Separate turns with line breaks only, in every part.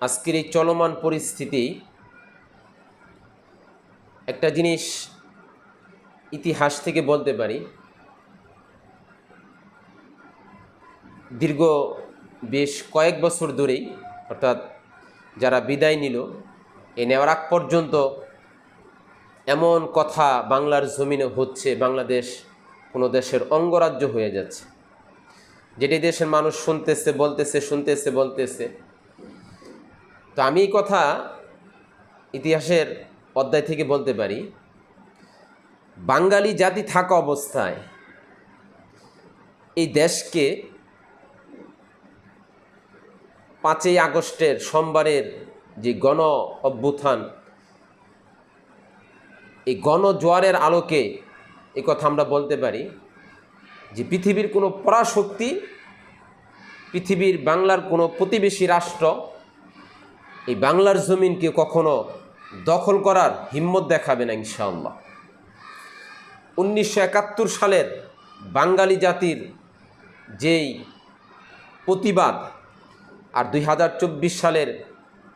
আজকের এই চলমান পরিস্থিতি একটা জিনিস ইতিহাস থেকে বলতে পারি। দীর্ঘ বেশ কয়েক বছর ধরেই, অর্থাৎ যারা বিদায় নিল, এ নেওয়ার আগ পর্যন্ত এমন কথা বাংলার জমিনে হচ্ছে, বাংলাদেশ কোনো দেশের অঙ্গরাজ্য হয়ে যাচ্ছে। যেটি দেশের মানুষ শুনতেছে, বলতেছে শুনতেছে, বলতেছে। তো আমি এই কথা ইতিহাসের অধ্যায় থেকে বলতে পারি। বাঙালি জাতি থাকা অবস্থায় এই দেশকে পাঁচই আগস্টের সোমবারের যে গণ অভ্যুত্থান, এই গণজোয়ারের আলোকে এই কথা আমরা বলতে পারি যে পৃথিবীর কোনো পরাশক্তি, পৃথিবীর বাংলার কোনো প্রতিবেশী রাষ্ট্র এই বাংলার জমিনকে কখনো দখল করার হিম্মত দেখাবে না, ইনশাআল্লাহ। উনিশশো একাত্তর সালের বাঙালি জাতির যেই প্রতিবাদ আর দুই হাজার চব্বিশ সালের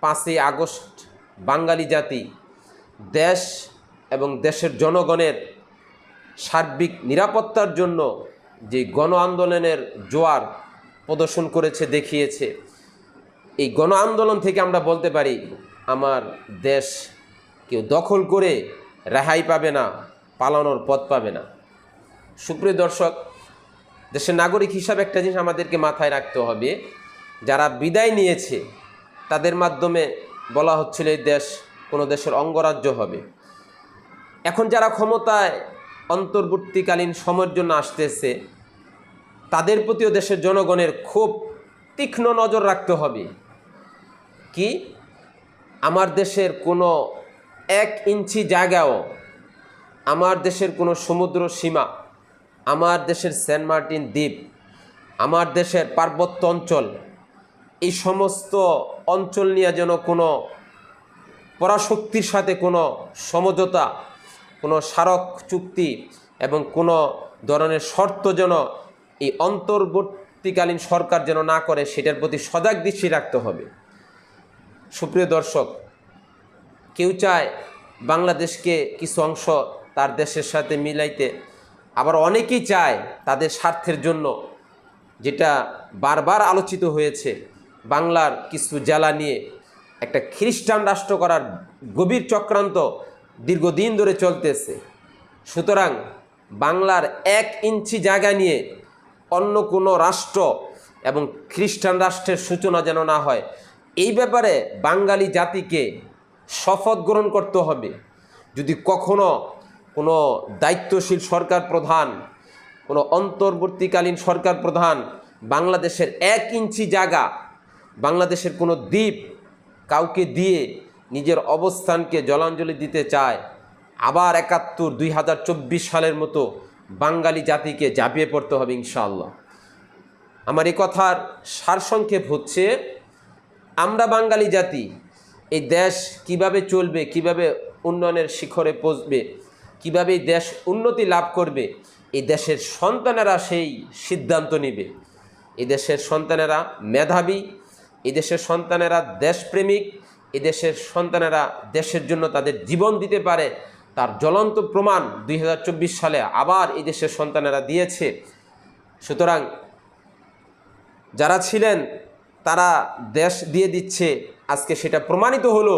পাঁচই আগস্ট বাঙালি জাতি দেশ এবং দেশের জনগণের সার্বিক নিরাপত্তার জন্য যে গণ আন্দোলনের জোয়ার প্রদর্শন করেছে, দেখিয়েছে এই গণ আন্দোলন থেকে আমরা বলতে পারি, আমার দেশ কেউ দখল করে রেহাই পাবে না, পালানোর পথ পাবে না। সুপ্রিয় দর্শক, দেশের নাগরিক হিসাবে একটা জিনিস আমাদেরকে মাথায় রাখতে হবে, যারা বিদায় নিয়েছে, তাদের মাধ্যমে বলা হচ্ছিল এই দেশ কোনো দেশের অঙ্গরাজ্য হবে। এখন যারা ক্ষমতায় অন্তর্বর্তীকালীন সময়ের জন্য আসতেছে, তাদের প্রতিও দেশের জনগণের খুব তীক্ষ্ণ নজর রাখতে হবে। কি? আমার দেশের কোনো এক ইঞ্চি জায়গাও আমার দেশের কোনো সমুদ্র সীমা, আমার দেশের সেন্ট মার্টিন দ্বীপ, আমার দেশের পার্বত্য অঞ্চল, এই সমস্ত অঞ্চল নিয়ে যেন কোনো পরাশক্তির সাথে কোনো সমঝোতা, কোনো স্মারক চুক্তি এবং কোনো ধরনের শর্ত যেন এই অন্তর্বর্তীকালীন সরকার যেন না করে, সেটার প্রতি সজাগ দৃষ্টি রাখতে হবে। সুপ্রিয় দর্শক, কেউ চায় বাংলাদেশকে কিছু অংশ তার দেশের সাথে মিলাইতে, আবার অনেকেই চায় তাদের স্বার্থের জন্য। যেটা বারবার আলোচিত হয়েছে, বাংলার কিছু জেলা নিয়ে। একটা খ্রিস্টান রাষ্ট্র করার গভীর চক্রান্ত দীর্ঘদিন ধরে চলতেছে। সুতরাং বাংলার এক ইঞ্চি জায়গা নিয়ে অন্য কোনো রাষ্ট্র এবং খ্রিস্টান রাষ্ট্রের সূচনা যেন না হয়, এই ব্যাপারে বাঙালি জাতিকে শপথ গ্রহণ করতে হবে। যদি কখনো কোনো দায়িত্বশীল সরকার প্রধান, কোনো অন্তর্বর্তীকালীন সরকার প্রধান বাংলাদেশের এক ইঞ্চি জায়গা, বাংলাদেশের কোনো দ্বীপ কাউকে দিয়ে নিজের অবস্থানকে জলাঞ্জলি দিতে চায়, আবার একাত্তর দুই সালের মতো বাঙালি জাতিকে ঝাঁপিয়ে পড়তে হবে ইনশাআল্লাহ। আমার এই কথার সারসংক্ষেপ হচ্ছে, আমরা বাঙালি জাতি, এই দেশ কীভাবে চলবে, কীভাবে উন্নয়নের শিখরে পৌঁছবে, কীভাবে এই দেশ উন্নতি লাভ করবে, এই দেশের সন্তানেরা সেই সিদ্ধান্ত নেবে। এই দেশের সন্তানেরা মেধাবী, এই দেশের সন্তানেরা দেশপ্রেমিক, এই দেশের সন্তানেরা দেশের জন্য তাদের জীবন দিতে পারে তার জ্বলন্ত প্রমাণ দুই হাজার চব্বিশ সালে আবার এই দেশের সন্তানেরা দিয়েছে। সুতরাং যারা ছিলেন, তারা দেশ দিয়ে দিচ্ছে। আজকে সেটা প্রমাণিত হলো,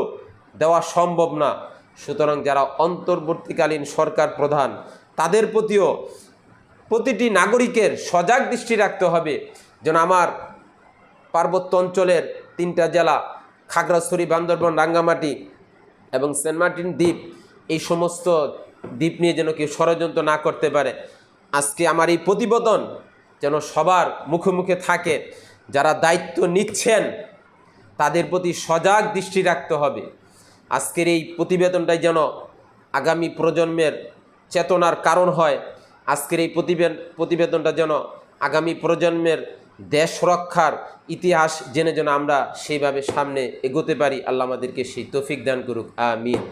দেওয়া সম্ভব না। সুতরাং যারা অন্তর্বর্তীকালীন সরকার প্রধান, তাদের প্রতিও প্রতিটি নাগরিকের সজাগ দৃষ্টি রাখতে হবে। যেন আমার পার্বত্য অঞ্চলের তিনটা জেলা, খাগড়াছড়ি, বান্দরবন, রাঙ্গামাটি এবং সেন্ট মার্টিন দ্বীপ এই সমস্ত দ্বীপ নিয়ে যেন কেউ ষড়যন্ত্র না করতে পারে। আজকে আমার এই প্রতিবেদন যেন সবার মুখে মুখে থাকে, যারা দায়িত্ব নিচ্ছেন, তাদের প্রতি সজাগ দৃষ্টি রাখতে হবে। আজকের এই প্রতিবেদনটাই যেন আগামী প্রজন্মের চেতনার কারণ হয়। আজকের এই প্রতিবেদন প্রতিবেদনটা যেন আগামী প্রজন্মের দেশ রক্ষার ইতিহাস জেনে যেন আমরা সেইভাবে সামনে এগোতে পারি। আল্লাহ আমাদেরকে সেই তৌফিক দান করুক। আমিন।